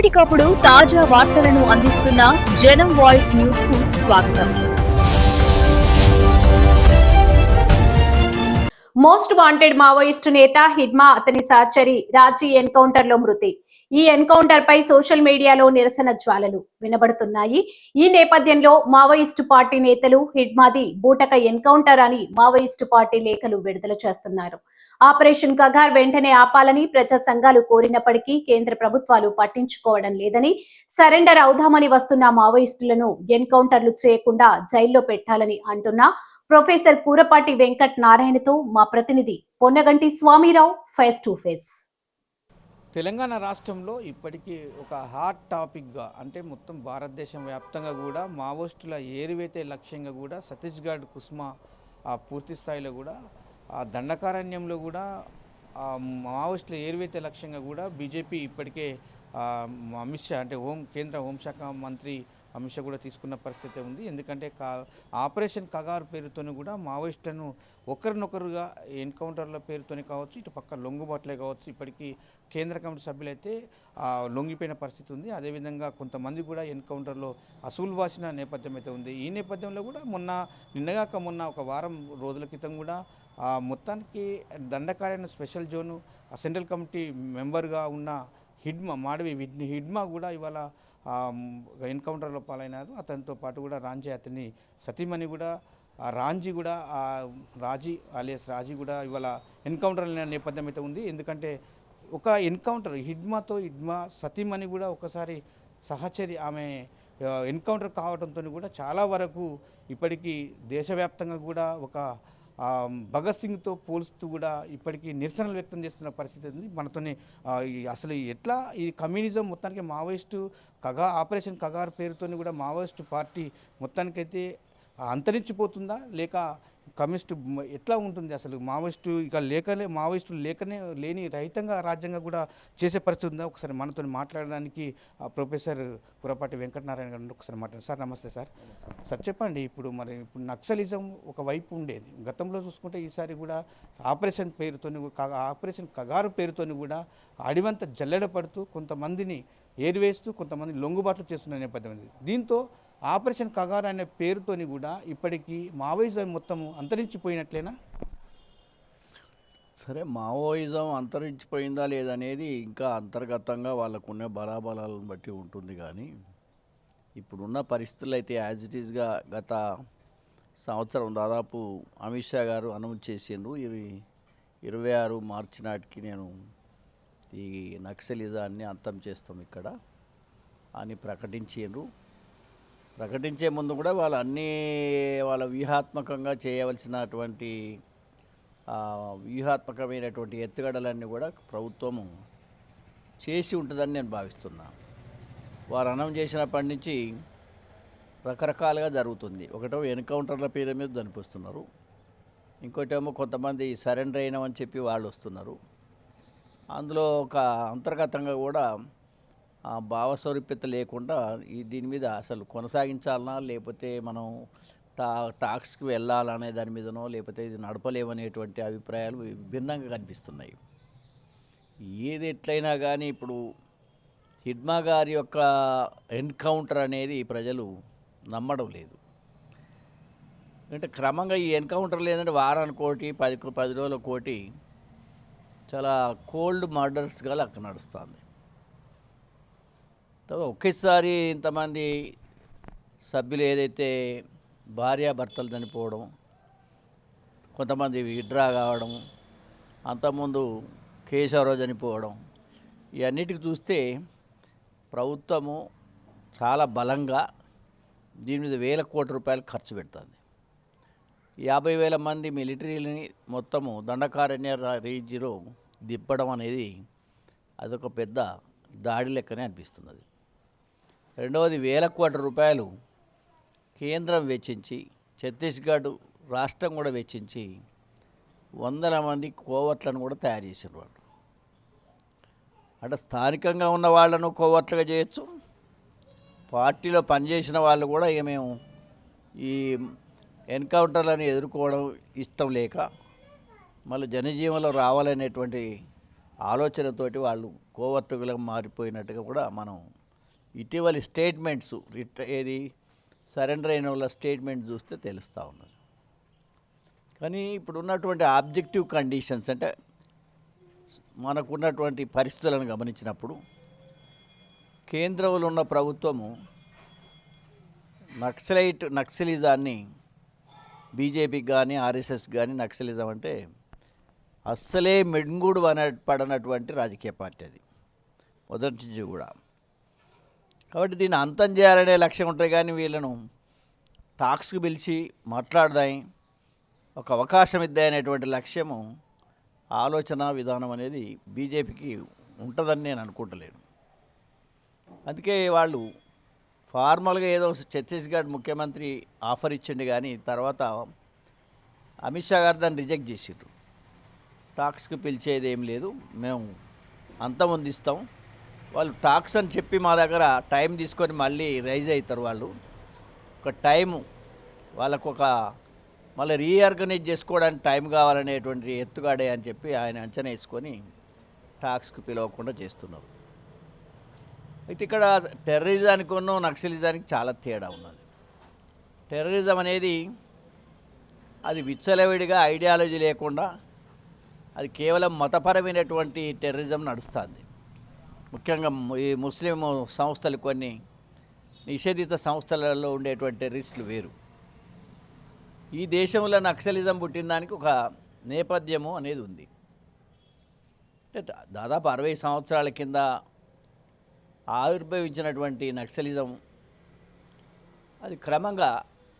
ఎప్పటికప్పుడు తాజా వార్తలను అందిస్తున్న జనం వాయిస్ న్యూస్కు స్వాగతం. మోస్ట్ వాంటెడ్ మావోయిస్టు నేత హిడ్మా అతని సహచరి రాజీ ఎన్కౌంటర్లో మృతి. ఈ ఎన్కౌంటర్ పై సోషల్ మీడియాలో నిరసన జ్వాలలు వినబడుతున్నాయి. ఈ నేపథ్యంలో మావోయిస్టు పార్టీ నేతలు హిడ్మాది బూటక ఎన్కౌంటర్ అని మావోయిస్టు పార్టీ లేఖలు విడుదల చేస్తున్నారు. ఆపరేషన్ కగార్ వెంటనే ఆపాలని ప్రజా సంఘాలు కోరినప్పటికీ కేంద్ర ప్రభుత్వాలు పట్టించుకోవడం లేదని సరెండర్ అవుదామని వస్తున్న మావోయిస్టులను ఎన్కౌంటర్లు చేయకుండా జైల్లో పెట్టాలని అంటున్న ప్రొఫెసర్ కూరపాటి వెంకట్ నారాయణతో మా ప్రతినిధి Ponnaganti Swamirao face to face. Telangana రాష్ట్రంలో ఇప్పటికీ ఒక హాట్ టాపిక్గా అంటే మొత్తం భారతదేశం వ్యాప్తంగా కూడా మావోయిస్టుల ఏరివేతే లక్ష్యంగా కూడా ఛత్తీస్గఢ్ కుస్మా పూర్తి స్థాయిలో కూడా ఆ దండకారణ్యంలో కూడా ఆ మావోయిస్టుల ఏరివేతే లక్ష్యంగా కూడా బీజేపీ ఇప్పటికే అమిత్ షా అంటే హోం కేంద్ర హోంశాఖ మంత్రి అమిత్ షా కూడా తీసుకున్న పరిస్థితి ఉంది. ఎందుకంటే కా ఆపరేషన్ కగారు పేరుతోనే కూడా మావోయిస్టులను ఒకరినొకరుగా ఎన్కౌంటర్ల పేరుతోనే కావచ్చు ఇటు పక్క లొంగుబాట్లే కావచ్చు ఇప్పటికీ కేంద్ర కమిటీ సభ్యులైతే లొంగిపోయిన పరిస్థితి ఉంది. అదేవిధంగా కొంతమంది కూడా ఎన్కౌంటర్లో అసూలు వాసిన నేపథ్యం అయితే ఉంది. ఈ నేపథ్యంలో కూడా మొన్న నిన్నగాక మొన్న ఒక వారం రోజుల క్రితం కూడా ఆ, మొత్తానికి దండకార్యాన్ని స్పెషల్ జోను ఆ సెంట్రల్ కమిటీ మెంబర్గా ఉన్న హిడ్మా మాడవి హిడ్మా కూడా ఇవాళ ఎన్కౌంటర్లో పాలైనారు. అతనితో పాటు కూడా రాంజీ అతని సతీమణి కూడా ఆ రాంజీ కూడా ఆ రాజీ అలియస్ రాజీ కూడా ఇవాళ ఎన్కౌంటర్ అయిన నేపథ్యం అయితే ఉంది. ఎందుకంటే ఒక ఎన్కౌంటర్ హిడ్మాతో హిడ్మా సతీమణి కూడా ఒకసారి సహచరి ఆమె ఎన్కౌంటర్ కావడంతో కూడా చాలా వరకు ఇప్పటికీ దేశవ్యాప్తంగా కూడా ఒక భగత్ సింగ్తో పోల్స్తూ కూడా ఇప్పటికీ నిరసనలు వ్యక్తం చేస్తున్న పరిస్థితి ఉంది. మనతోనే అసలు ఎట్లా ఈ కమ్యూనిజం మొత్తానికి మావోయిస్టు కగా ఆపరేషన్ కగార్ పేరుతోని కూడా మావోయిస్టు పార్టీ మొత్తానికైతే అంతరించిపోతుందా? లేక కమ్యూనిస్టు ఎట్లా ఉంటుంది అసలు? మావోయిస్టు ఇక లేకనే మావోయిస్టులు లేకనే లేని రహితంగా రాజ్యంగా కూడా చేసే పరిస్థితి ఉందా? ఒకసారి మనతో మాట్లాడడానికి ఆ, ప్రొఫెసర్ కురపాటి వెంకటనారాయణ గారు ఒకసారి మాట్లాడారు సార్ నమస్తే సార్. సార్ చెప్పండి. ఇప్పుడు మరి ఇప్పుడు నక్సలిజం ఒక వైపు ఉండేది. గతంలో చూసుకుంటే ఈసారి కూడా ఆపరేషన్ పేరుతోని ఆపరేషన్ కగారు పేరుతోని కూడా అడివంత జల్లెడ పడుతూ కొంతమందిని ఏరివేస్తూ కొంతమంది లొంగుబాట్లు చేస్తున్న నేపథ్యం దీంతో ఆపరేషన్ కగారు అనే పేరుతోని కూడా ఇప్పటికీ మావోయిజం మొత్తం అంతరించిపోయినట్లేనా? సరే మావోయిజం అంతరించిపోయిందా లేదనేది ఇంకా అంతర్గతంగా వాళ్ళకున్న బలాబలాలను బట్టి ఉంటుంది కానీ ఇప్పుడున్న పరిస్థితులు అయితే యాజ్ ఇట్ ఈస్గా గత సంవత్సరం దాదాపు అమిత్ షా గారు అనౌన్స్ చేసిండ్రు. ఇవి ఇరవై ఆరు మార్చి నాటికి నేను ఈ నక్సలిజాన్ని అంతం చేస్తాం ఇక్కడ అని ప్రకటించిండ్రు. ప్రకటించే ముందు కూడా వాళ్ళు అన్నీ వాళ్ళ వ్యూహాత్మకంగా చేయవలసినటువంటి వ్యూహాత్మకమైనటువంటి ఎత్తుగడలన్నీ కూడా ప్రభుత్వము చేసి ఉంటుందని నేను భావిస్తున్నా. వారు అన్నం చేసినప్పటి నుంచి రకరకాలుగా జరుగుతుంది. ఒకటో ఎన్కౌంటర్ల పేరు మీద చనిపిస్తున్నారు ఇంకోటేమో కొంతమంది సరెండర్ అయినామని చెప్పి వాళ్ళు వస్తున్నారు. అందులో ఒక అంతర్గతంగా కూడా భావస్వరూప్యత లేకుండా ఈ దీని మీద అసలు కొనసాగించాలనా లేకపోతే మనం టా టాక్స్కి వెళ్ళాలనే దాని మీదనో లేకపోతే ఇది నడపలేమనేటువంటి అభిప్రాయాలు భిన్నంగా కనిపిస్తున్నాయి. ఏది ఎట్లయినా కానీ ఇప్పుడు హిడ్మా గారి యొక్క ఎన్కౌంటర్ అనేది ప్రజలు నమ్మడం లేదు. అంటే క్రమంగా ఈ ఎన్కౌంటర్ లేదంటే వారానికి కోటి పది పది రోజుల కోటి చాలా కోల్డ్ మర్డర్స్గా అక్కడ నడుస్తుంది. ఒకేసారి ఇంతమంది సభ్యులు ఏదైతే భార్యాభర్తలు చనిపోవడం కొంతమంది విడ్రా కావడం అంతకుముందు కేశవరావు చనిపోవడం ఇవన్నిటికి చూస్తే ప్రభుత్వము చాలా బలంగా దీని మీద వేల కోట్ల రూపాయలు ఖర్చు పెడుతుంది. యాభై వేల మంది మిలిటరీని మొత్తము దండకారణ్య రేంజ్లో దిప్పడం అనేది అదొక పెద్ద దాడి లెక్కనే అనిపిస్తున్నది. రెండవది వేల కోట్ల రూపాయలు కేంద్రం వెచ్చించి ఛత్తీస్గఢ్ రాష్ట్రం కూడా వెచ్చించి వందల మంది కోవట్లను కూడా తయారు చేసిన వాళ్ళు. అంటే స్థానికంగా ఉన్న వాళ్ళను కోవట్లుగా చేయొచ్చు. పార్టీలో పనిచేసిన వాళ్ళు కూడా ఇక మేము ఈ ఎన్కౌంటర్లను ఎదుర్కోవడం ఇష్టం లేక మళ్ళీ జనజీవనంలో రావాలనేటువంటి ఆలోచనతోటి వాళ్ళు కోవర్టుగా మారిపోయినట్టుగా కూడా మనం ఇటీవలి స్టేట్మెంట్స్ ఏది? సరెండర్ అయిన వాళ్ళ స్టేట్మెంట్ చూస్తే తెలుస్తూ ఉన్నారు. కానీ ఇప్పుడు ఉన్నటువంటి ఆబ్జెక్టివ్ కండిషన్స్ అంటే మనకున్నటువంటి పరిస్థితులను గమనించినప్పుడు కేంద్రంలో ఉన్న ప్రభుత్వము నక్సలైట్ నక్సలిజాన్ని బీజేపీకి కానీ ఆర్ఎస్ఎస్ కానీ నక్సలిజం అంటే అస్సలే మెడుగుడు అన పడనటువంటి రాజకీయ పార్టీ అది. మొదటి నుంచి కూడా. కాబట్టి దీన్ని అంతం చేయాలనే లక్ష్యం ఉంటాయి కానీ వీళ్ళను టాక్స్కి పిలిచి మాట్లాడదాయి. ఒక అవకాశం ఇద్దాయనేటువంటి లక్ష్యము ఆలోచన విధానం అనేది బీజేపీకి ఉంటుందని నేను అనుకుంటలేను. అందుకే వాళ్ళు ఫార్మల్గా ఏదో ఛత్తీస్గఢ్ ముఖ్యమంత్రి ఆఫర్ ఇచ్చిండు కానీ తర్వాత అమిత్ షా గారు దాన్ని రిజెక్ట్ చేసిండ్రు. టాక్స్కి పిలిచేది ఏం లేదు. మేము అంతం అందిస్తాం వాళ్ళు టాక్స్ అని చెప్పి మా దగ్గర టైం తీసుకొని మళ్ళీ రైజ్ అవుతారు వాళ్ళు. ఒక టైము వాళ్ళకు ఒక మళ్ళీ రీఆర్గనైజ్ చేసుకోవడానికి టైం కావాలనేటువంటి ఎత్తుగాడే అని చెప్పి ఆయన అంచనా వేసుకొని టాక్స్కి పిలవకుండా చేస్తున్నారు. అయితే ఇక్కడ టెర్రరిజానికి ఉన్న నక్సలిజానికి చాలా తేడా ఉన్నది. టెర్రరిజం అనేది అది విచ్చలవిడిగా ఐడియాలజీ లేకుండా అది కేవలం మతపరమైనటువంటి టెర్రరిజం నడుస్తుంది. ముఖ్యంగా ఈ ముస్లిం సంస్థలు కొన్ని నిషేధిత సంస్థలలో ఉండేటువంటి రిస్క్లు వేరు. ఈ దేశంలో నక్సలిజం పుట్టిన దానికి ఒక నేపథ్యము అనేది ఉంది. అంటే దాదాపు అరవై సంవత్సరాల కింద ఆవిర్భవించినటువంటి నక్సలిజం అది క్రమంగా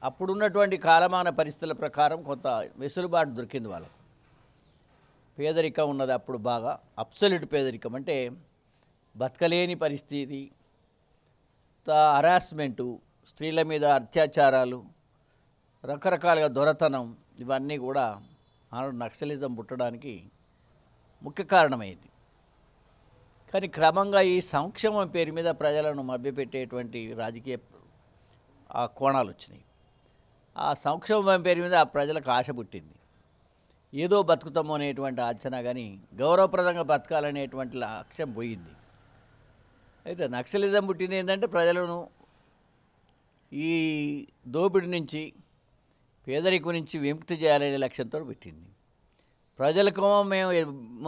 అప్పుడున్నటువంటి కాలమాన పరిస్థితుల ప్రకారం కొంత వెసులుబాటు దొరికింది వాళ్ళకు. పేదరికం ఉన్నది అప్పుడు బాగా అప్సల్యూట్ పేదరికం అంటే బతకలేని పరిస్థితి. హరాస్మెంటు స్త్రీల మీద అత్యాచారాలు రకరకాలుగా దొరతనం ఇవన్నీ కూడా ఆనాడు నక్సలిజం పుట్టడానికి ముఖ్య కారణమైంది. కానీ క్రమంగా ఈ సంక్షేమం పేరు మీద ప్రజలను మభ్యపెట్టేటువంటి రాజకీయ ఆ కోణాలు వచ్చినాయి. ఆ సంక్షేమం పేరు మీద ఆ ప్రజలకు ఆశ పుట్టింది. ఏదో బతుకుతాము అనేటువంటి ఆచన కానీ గౌరవప్రదంగా బతకాలనేటువంటి లక్ష్యం పోయింది. అయితే నక్సలిజం పుట్టింది ఏంటంటే ప్రజలను ఈ దోపిడి నుంచి పేదరికం నుంచి విముక్తి చేయాలనే లక్ష్యంతో పెట్టింది. ప్రజలకు మేము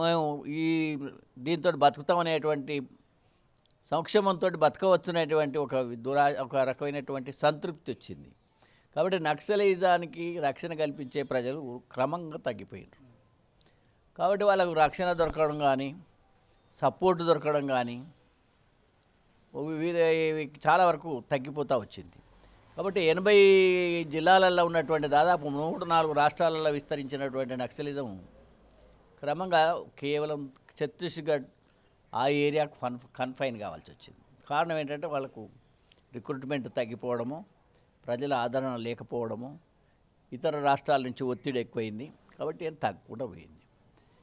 మేము ఈ దీంతో బతుకుతామనేటువంటి సంక్షేమంతో బతకవచ్చునేటువంటి ఒక దురా ఒక రకమైనటువంటి సంతృప్తి వచ్చింది. కాబట్టి నక్సలిజానికి రక్షణ కల్పించే ప్రజలు క్రమంగా తగ్గిపోయారు కాబట్టి వాళ్ళకు రక్షణ దొరకడం కానీ సపోర్ట్ దొరకడం కానీ చాలా వరకు తగ్గిపోతూ వచ్చింది. కాబట్టి ఎనభై జిల్లాలలో ఉన్నటువంటి దాదాపు నూట నాలుగు రాష్ట్రాలలో విస్తరించినటువంటి నక్సలిజం క్రమంగా కేవలం ఛత్తీస్గఢ్ ఆ ఏరియాకు ఫన్ కన్ఫైన్ కావాల్సి వచ్చింది. కారణం ఏంటంటే వాళ్ళకు రిక్రూట్మెంట్ తగ్గిపోవడము ప్రజల ఆదరణ లేకపోవడము ఇతర రాష్ట్రాల నుంచి ఒత్తిడి ఎక్కువైంది. కాబట్టి ఏం తగ్గకుండా పోయింది.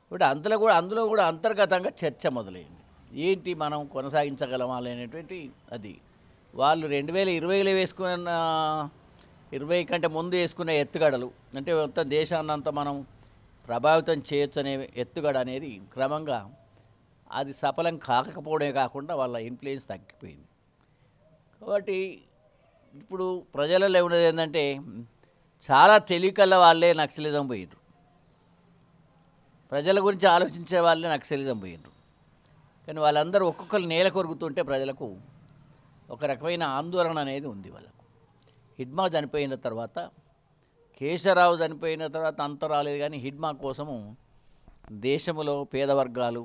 ఇప్పుడు అందులో కూడా అందులో కూడా అంతర్గతంగా చర్చ మొదలైంది. ఏంటి మనం కొనసాగించగలమా అనేటువంటి అది. వాళ్ళు రెండు వేల ఇరవైలో వేసుకున్న ఇరవై కంటే ముందు వేసుకునే ఎత్తుగడలు అంటే మొత్తం దేశాన్నంతా మనం ప్రభావితం చేయొచ్చు అనే ఎత్తుగడ అనేది క్రమంగా అది సఫలం కాకపోవడమే కాకుండా వాళ్ళ ఇన్ఫ్లుయెన్స్ తగ్గిపోయింది. కాబట్టి ఇప్పుడు ప్రజలలో ఉన్నది ఏంటంటే చాలా తెలివికల్ల వాళ్ళే నక్సలిజం పోయిండ్రు ప్రజల గురించి ఆలోచించే వాళ్ళే నక్సలిజం పోయిండ్రు కానీ వాళ్ళందరూ ఒక్కొక్కరు నేల కొరుకుతుంటే ప్రజలకు ఒక రకమైన ఆందోళన అనేది ఉంది వాళ్ళకు. హిడ్మా చనిపోయిన తర్వాత కేశవరావు చనిపోయిన తర్వాత అంత రాలేదు కానీ హిడ్మా కోసము దేశంలో పేద వర్గాలు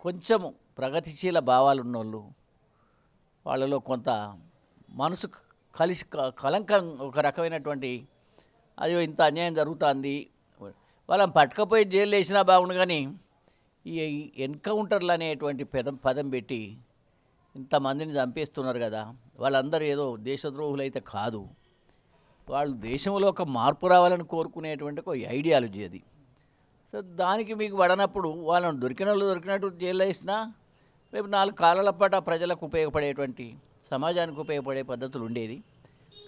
కొంచెము ప్రగతిశీల భావాలు ఉన్నోళ్ళు వాళ్ళలో కొంత మనసు కలిసి కలంకం ఒక రకమైనటువంటి అది ఇంత అన్యాయం జరుగుతుంది. వాళ్ళని పట్టుకపోయి జైలు వేసినా బాగుండు కానీ ఈ ఎన్కౌంటర్లు అనేటువంటి పదం పదం పెట్టి ఇంతమందిని చంపేస్తున్నారు కదా వాళ్ళందరూ ఏదో దేశద్రోహులు అయితే కాదు. వాళ్ళు దేశంలో ఒక మార్పు రావాలని కోరుకునేటువంటి ఒక ఐడియాలజీ అది. సో దానికి మీకు పడనప్పుడు వాళ్ళని దొరికిన వాళ్ళు దొరికినట్టు జైల్లో వేసినా రేపు నాలుగు కాలాల పాటు ఆ ప్రజలకు ఉపయోగపడేటువంటి సమాజానికి ఉపయోగపడే పద్ధతులు ఉండేది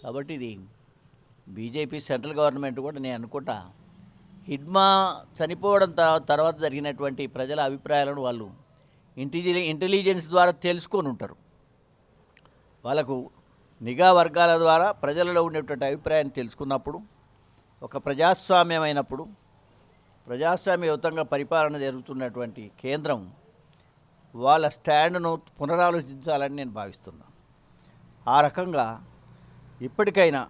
కాబట్టి ఇది బీజేపీ సెంట్రల్ గవర్నమెంట్ కూడా నేను అనుకుంటా హిడ్మా చనిపోవడం తర్వాత జరిగినటువంటి ప్రజల అభిప్రాయాలను వాళ్ళు ఇంటెలి ఇంటెలిజెన్స్ ద్వారా తెలుసుకొని ఉంటారు. వాళ్ళకు నిఘా వర్గాల ద్వారా ప్రజలలో ఉండేటువంటి అభిప్రాయాన్ని తెలుసుకున్నప్పుడు ఒక ప్రజాస్వామ్యమైనప్పుడు ప్రజాస్వామ్యయుతంగా పరిపాలన జరుగుతున్నటువంటి కేంద్రం వాళ్ళ స్టాండ్ను పునరాలోచించాలని నేను భావిస్తున్నాను ఆ రకంగా ఇప్పటికైనా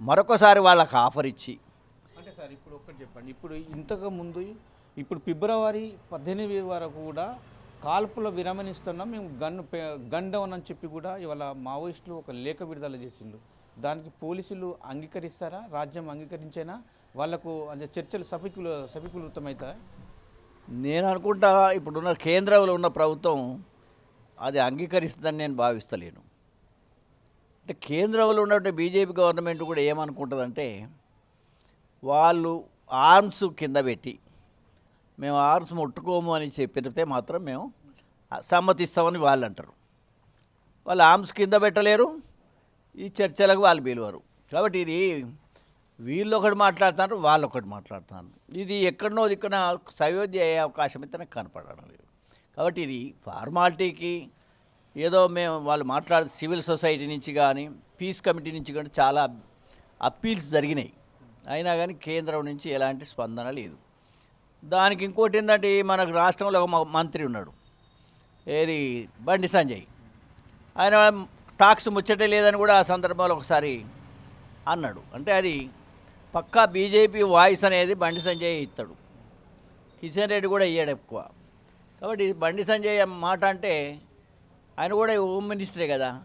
మరొకసారి వాళ్ళకి ఆఫర్ ఇచ్చి సార్ ఇప్పుడు ఒక్కటి చెప్పండి. ఇప్పుడు ఇంతకు ముందు ఇప్పుడు ఫిబ్రవరి పద్దెనిమిది వరకు కూడా కాల్పుల విరమణిస్తున్నాం. మేము గన్ పే- గన్ డౌన్ అని చెప్పి కూడా ఇవాళ మావోయిస్టులు ఒక లేఖ విడుదల చేసిండు దానికి పోలీసులు అంగీకరిస్తారా? రాజ్యం అంగీకరించేనా? వాళ్ళకు అంటే చర్చలు సఫికులు సఫికులవుతాయి నేను అనుకుంటా ఇప్పుడున్న కేంద్రంలో ఉన్న ప్రభుత్వం అది అంగీకరిస్తుందని నేను భావిస్తలేను. అంటే కేంద్రంలో ఉన్నటువంటి బీజేపీ గవర్నమెంట్ కూడా ఏమనుకుంటుందంటే వాళ్ళు ఆర్మ్స్ కింద పెట్టి మేము ఆర్మ్స్ ముట్టుకోము అని చెప్పితే మాత్రం మేము సమ్మతిస్తామని వాళ్ళు అంటారు. వాళ్ళు ఆర్మ్స్ కింద పెట్టలేరు ఈ చర్చలకు వాళ్ళు పిలువరు. కాబట్టి ఇది వీళ్ళు ఒకటి మాట్లాడుతున్నారు వాళ్ళు ఒకటి మాట్లాడుతున్నారు. ఇది ఎక్కడనో ఇక్కడ సయోధ్య అయ్యే అవకాశం అయితే నాకు కనపడడం లేదు. కాబట్టి ఇది ఫార్మాలిటీకి ఏదో మేము వాళ్ళు మాట్లాడే సివిల్ సొసైటీ నుంచి కానీ పీస్ కమిటీ నుంచి కానీ చాలా అప్పీల్స్ జరిగినాయి. అయినా కానీ కేంద్రం నుంచి ఎలాంటి స్పందన లేదు. దానికి ఇంకోటి ఏంటంటే మనకు రాష్ట్రంలో ఒక మంత్రి ఉన్నాడు. ఏది? బండి సంజయ్. ఆయన టాక్స్ ముచ్చటే లేదని కూడా ఆ సందర్భంలో ఒకసారి అన్నాడు. అంటే అది పక్కా బీజేపీ వాయిస్ అనేది బండి సంజయ్ ఇస్తాడు. కిషన్ రెడ్డి కూడా ఇయ్యాడు ఎక్కువ. కాబట్టి బండి సంజయ్ మాట అంటే ఆయన కూడా హోమ్ మినిస్టరే కదా.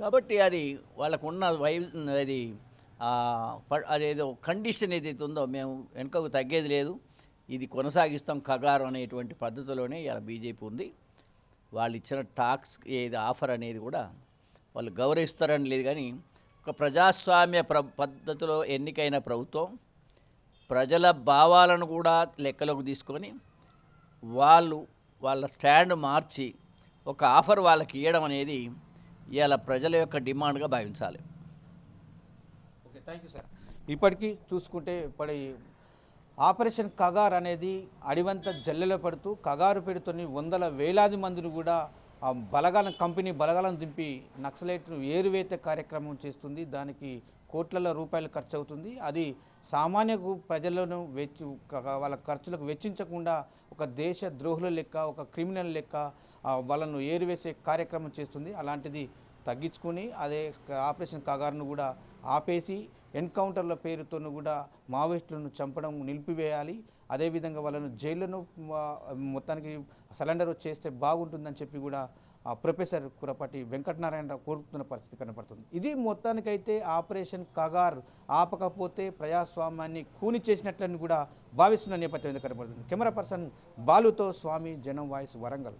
కాబట్టి అది వాళ్ళకున్న వై అది అదేదో కండిషన్ ఏదైతే ఉందో మేము వెనుకకు తగ్గేది లేదు. ఇది కొనసాగిస్తాం కగారం అనేటువంటి పద్ధతిలోనే ఇలా బీజేపీ ఉంది. వాళ్ళు ఇచ్చిన టాక్స్ ఏది ఆఫర్ అనేది కూడా వాళ్ళు గౌరవిస్తారని లేదు కానీ ఒక ప్రజాస్వామ్య ప్ర పద్ధతిలో ఎన్నికైన ప్రభుత్వం ప్రజల భావాలను కూడా లెక్కలోకి తీసుకొని వాళ్ళు వాళ్ళ స్టాండ్ మార్చి ఒక ఆఫర్ వాళ్ళకి ఇవ్వడం అనేది ఇవాళ ప్రజల యొక్క డిమాండ్గా భావించాలి. థ్యాంక్ యూ సార్ ఇప్పటికీ చూసుకుంటే ఇప్పటి ఆపరేషన్ కగార్ అనేది అడివంత జల్లెలో పడుతూ కగారు పెడుతున్న వందల వేలాది మందిని కూడా ఆ కంపెనీ బలగాలను దింపి నక్సలైట్ను ఏరువేత కార్యక్రమం చేస్తుంది. దానికి కోట్లలో రూపాయలు ఖర్చు అవుతుంది అది సామాన్య ప్రజలను వెచ్చి వాళ్ళ ఖర్చులకు వెచ్చించకుండా ఒక దేశ ద్రోహుల లెక్క ఒక క్రిమినల్ లెక్క వాళ్ళను ఏరువేసే కార్యక్రమం చేస్తుంది. అలాంటిది తగ్గించుకొని అదే ఆపరేషన్ కగారును కూడా ఆపేసి ఎన్కౌంటర్ల పేరుతోనూ కూడా మావోయిస్టులను చంపడం నిలిపివేయాలి. అదేవిధంగా వాళ్ళను జైళ్ళను మొత్తానికి సరెండర్ చేస్తే బాగుంటుందని చెప్పి కూడా ఆ ప్రొఫెసర్ కురపాటి వెంకటనారాయణరావు కోరుకుతున్న పరిస్థితి కనపడుతుంది. ఇది మొత్తానికైతే ఆపరేషన్ కగార్ ఆపకపోతే ప్రజాస్వామ్యాన్ని కూని చేసినట్లని కూడా భావిస్తున్న నేపథ్యం కనబడుతుంది కనపడుతుంది. కెమెరా పర్సన్ బాలుతో స్వామి జనం వాయిస్ వరంగల్.